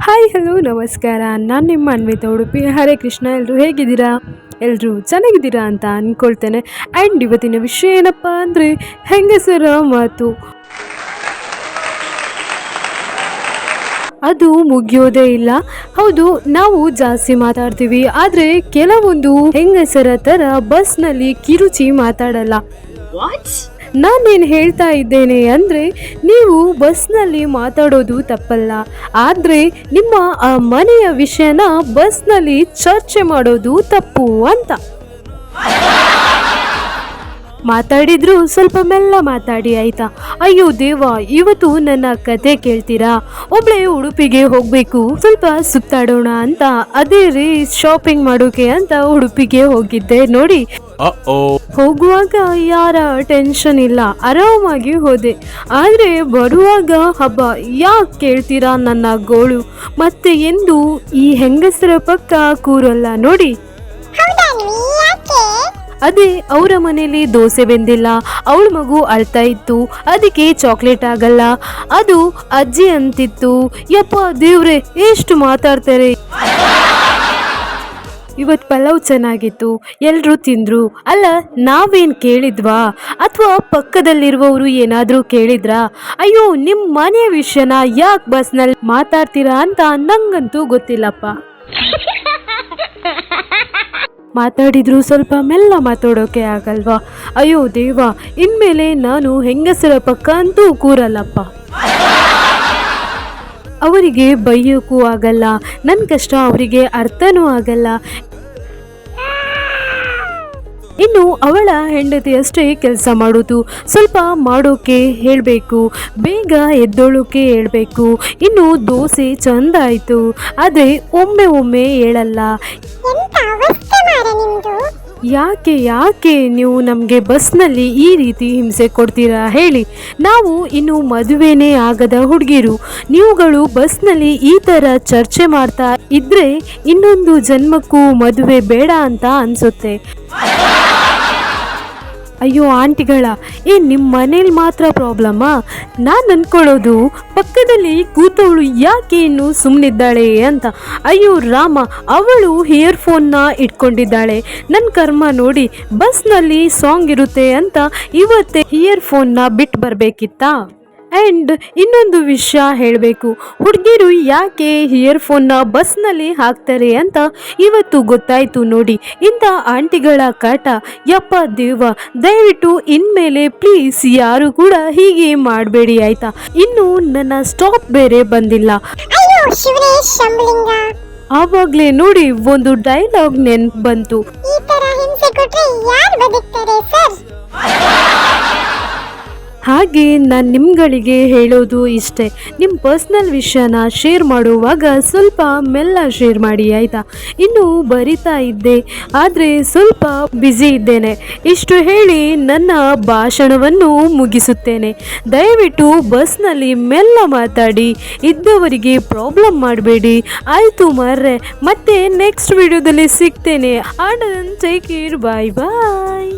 Hi, hello, ನಮಸ್ಕಾರ. ನಾನು ನಿಮ್ಮ ಅನ್ವಿತ ಉಡುಪಿ. ಹರೇ ಕೃಷ್ಣ ಎಲ್ಲರೂ ಹೇಗಿದ್ದೀರಾ? ಎಲ್ಲರೂ ಚೆನ್ನಾಗಿದ್ದೀರಾ ಅಂತ ಅಂದ್ಕೊಳ್ತೇನೆ ಆ್ಯಂಡ್ ಇವತ್ತಿನ ವಿಷಯ ಏನಪ್ಪ ಅಂದರೆ, ಹೆಂಗಸರ ಮಾತು. ಅದು ಮುಗಿಯೋದೇ ಇಲ್ಲ. ಹೌದು, ನಾವು ಜಾಸ್ತಿ ಮಾತಾಡ್ತೀವಿ. ಆದರೆ ಕೆಲವೊಂದು ಹೆಂಗಸರ ಥರ ಬಸ್ನಲ್ಲಿ ಕಿರುಚಿ ಮಾತಾಡಲ್ಲ. ನಾನೇನು ಹೇಳ್ತಾ ಇದ್ದೇನೆ ಅಂದರೆ ನೀವು ಬಸ್ನಲ್ಲಿ ಮಾತಾಡೋದು ತಪ್ಪಲ್ಲ. ಆದರೆ ನಿಮ್ಮ ಆ ಮನೆಯ ವಿಷಯನ ಬಸ್ನಲ್ಲಿ ಚರ್ಚೆ ಮಾಡೋದು ತಪ್ಪು ಅಂತ. ಮಾತಾಡಿದ್ರು ಸ್ವಲ್ಪ ಮೆಲ್ಲ ಮಾತಾಡಿ ಆಯ್ತಾ? ಅಯ್ಯೋ ದೇವ ಇವತ್ತು ನನ್ನ ಕತೆ ಕೇಳ್ತೀರಾ? ಒಬ್ಳೆ ಉಡುಪಿಗೆ ಹೋಗಬೇಕು ಸ್ವಲ್ಪ ಸುತ್ತಾಡೋಣ ಅಂತ ಅದೇ ರೀ ಶಾಪಿಂಗ್ ಮಾಡೋಕೆ ಅಂತ ಉಡುಪಿಗೆ ಹೋಗಿದ್ದೆ ನೋಡಿ. ಹೋಗುವಾಗ ಯಾರ ಟೆನ್ಷನ್ ಇಲ್ಲ ಆರಾಮಾಗಿ ಹೋದೆ. ಆದರೆ ಬರುವಾಗ ಹಬ್ಬ ಯಾಕೆ ಕೇಳ್ತೀರಾ ನನ್ನ ಗೋಳು? ಮತ್ತೆ ಎಂದು ಈ ಹೆಂಗಸರ ಪಕ್ಕ ಕೂರಲ್ಲ ನೋಡಿ. ಅದೇ ಅವರ ಮನೇಲಿ ದೋಸೆ ಬೆಂದಿಲ್ಲ. ಅವಳ ಮಗು ಅಳ್ತಾ ಇತ್ತು. ಅದಕ್ಕೆ ಚಾಕ್ಲೇಟ್ ಆಗಲ್ಲ. ಅದು ಅಜ್ಜಿ ಅಂತಿತ್ತು. ಯಪ್ಪ ದೇವ್ರೆ, ಎಷ್ಟು ಮಾತಾಡ್ತಾರೆ. ಇವತ್ತು ಪಲಾವ್ ಚೆನ್ನಾಗಿತ್ತು. ಎಲ್ಲರೂ ತಿಂದರು. ಅಲ್ಲ, ನಾವೇನು ಕೇಳಿದ್ವಾ? ಅಥವಾ ಪಕ್ಕದಲ್ಲಿರುವವರು ಏನಾದರೂ ಕೇಳಿದ್ರಾ? ಅಯ್ಯೋ ನಿಮ್ಮ ಮನೆಯ ವಿಷಯನ ಯಾಕೆ ಬಸ್ನಲ್ಲಿ ಮಾತಾಡ್ತೀರಾ ಅಂತ ನಂಗಂತೂ ಗೊತ್ತಿಲ್ಲಪ್ಪ. ಮಾತಾಡಿದ್ರು ಸ್ವಲ್ಪ ಮೆಲ್ಲ ಮಾತಾಡೋಕೆ ಆಗಲ್ವಾ? ಅಯ್ಯೋ ದೇವ, ಇನ್ಮೇಲೆ ನಾನು ಹೆಂಗಸರ ಪಕ್ಕ ಅಂತೂ ಕೂರಲ್ಲಪ್ಪ. ಅವರಿಗೆ ಬೈಯೋಕ್ಕೂ ಆಗಲ್ಲ ನನ್ನ ಕಷ್ಟ ಅವರಿಗೆ ಅರ್ಥನೂ ಆಗಲ್ಲ. ಇನ್ನು ಅವಳ ಹೆಂಡತಿ ಅಷ್ಟೇ ಕೆಲಸ ಮಾಡೋದು, ಸ್ವಲ್ಪ ಮಾಡೋಕೆ ಹೇಳಬೇಕು, ಬೇಗ ಎದ್ದೋಳೋಕೆ ಹೇಳಬೇಕು. ಇನ್ನು ದೋಸೆ ಚಂದ ಆಯಿತು, ಆದರೆ ಒಮ್ಮೆ ಒಮ್ಮೆ ಹೇಳಲ್ಲ. ಯಾಕೆ ಯಾಕೆ ನೀವು ನಮಗೆ ಬಸ್ನಲ್ಲಿ ಈ ರೀತಿ ಹಿಂಸೆ ಕೊಡ್ತೀರಾ ಹೇಳಿ. ನಾವು ಇನ್ನು ಮದುವೆನೇ ಆಗದ ಹುಡುಗಿರು. ನೀವುಗಳು ಬಸ್ನಲ್ಲಿ ಈ ಥರ ಚರ್ಚೆ ಮಾಡ್ತಾ ಇದ್ರೆ ಇನ್ನೊಂದು ಜನ್ಮಕ್ಕೂ ಮದುವೆ ಬೇಡ ಅಂತ ಅನ್ಸುತ್ತೆ. ಅಯ್ಯೋ ಆಂಟಿಗಳ, ಏ ನಿಮ್ಮ ಮನೇಲಿ ಮಾತ್ರ ಪ್ರಾಬ್ಲಮ್ಮಾ ನಾನು ಅನ್ಕೊಳ್ಳೋದು, ಪಕ್ಕದಲ್ಲಿ ಕೂತವಳು ಯಾಕೆ ಇನ್ನು ಸುಮ್ಮನಿದ್ದಾಳೆ ಅಂತ? ಅಯ್ಯೋ ರಾಮ, ಅವಳು ಇಯರ್ಫೋನ್ನ ಇಟ್ಕೊಂಡಿದ್ದಾಳೆ. ನನ್ನ ಕರ್ಮ ನೋಡಿ ಬಸ್ನಲ್ಲಿ ಸಾಂಗ್ ಇರುತ್ತೆ ಅಂತ ಇವತ್ತೇ ಇಯರ್ಫೋನ್ನ ಬಿಟ್ಟು ಬರಬೇಕಿತ್ತಾ? ಆ್ಯಂಡ್ ಇನ್ನೊಂದು ವಿಷಯ ಹೇಳಬೇಕು. ಹುಡುಗಿರು ಯಾಕೆ ಇಯರ್ಫೋನ್ನ ಬಸ್ನಲ್ಲಿ ಹಾಕ್ತಾರೆ ಅಂತ ಇವತ್ತು ಗೊತ್ತಾಯಿತು ನೋಡಿ. ಇಂಥ ಆಂಟಿಗಳ ಕಾಟ ಯಪ್ಪ ದೇವ ದಯವಿಟ್ಟು ಇನ್ಮೇಲೆ ಪ್ಲೀಸ್ ಯಾರು ಕೂಡ ಹೀಗೆ ಮಾಡಬೇಡಿ ಆಯ್ತಾ? ಇನ್ನು ನನ್ನ ಸ್ಟಾಪ್ ಬೇರೆ ಬಂದಿಲ್ಲ. ಆವಾಗಲೇ ನೋಡಿ ಒಂದು ಡೈಲಾಗ್ ನೆನ್ಪು ಬಂತು. ಹಾಗೆ ನಾನು ನಿಮ್ಗಳಿಗೆ ಹೇಳೋದು ಇಷ್ಟೇ. ನಿಮ್ಮ ಪರ್ಸ್ನಲ್ ವಿಷಯನ ಶೇರ್ ಮಾಡುವಾಗ ಸ್ವಲ್ಪ ಮೆಲ್ಲ ಶೇರ್ ಮಾಡಿ ಆಯಿತಾ? ಇನ್ನು ಬರಿತಾ ಇದ್ದೆ, ಆದರೆ ಸ್ವಲ್ಪ ಬ್ಯುಸಿ ಇದ್ದೇನೆ. ಇಷ್ಟು ಹೇಳಿ ನನ್ನ ಭಾಷಣವನ್ನು ಮುಗಿಸುತ್ತೇನೆ. ದಯವಿಟ್ಟು ಬಸ್ನಲ್ಲಿ ಮೆಲ್ಲ ಮಾತಾಡಿ, ಇದ್ದವರಿಗೆ ಪ್ರಾಬ್ಲಮ್ ಮಾಡಬೇಡಿ. ಆಯಿತು ಮರ್ರೆ, ಮತ್ತೆ ನೆಕ್ಸ್ಟ್ ವಿಡಿಯೋದಲ್ಲಿ ಸಿಗ್ತೇನೆ. ಆಡನ್ ಟೇಕ್ ಕೇರ್ ಬಾಯ್ ಬಾಯ್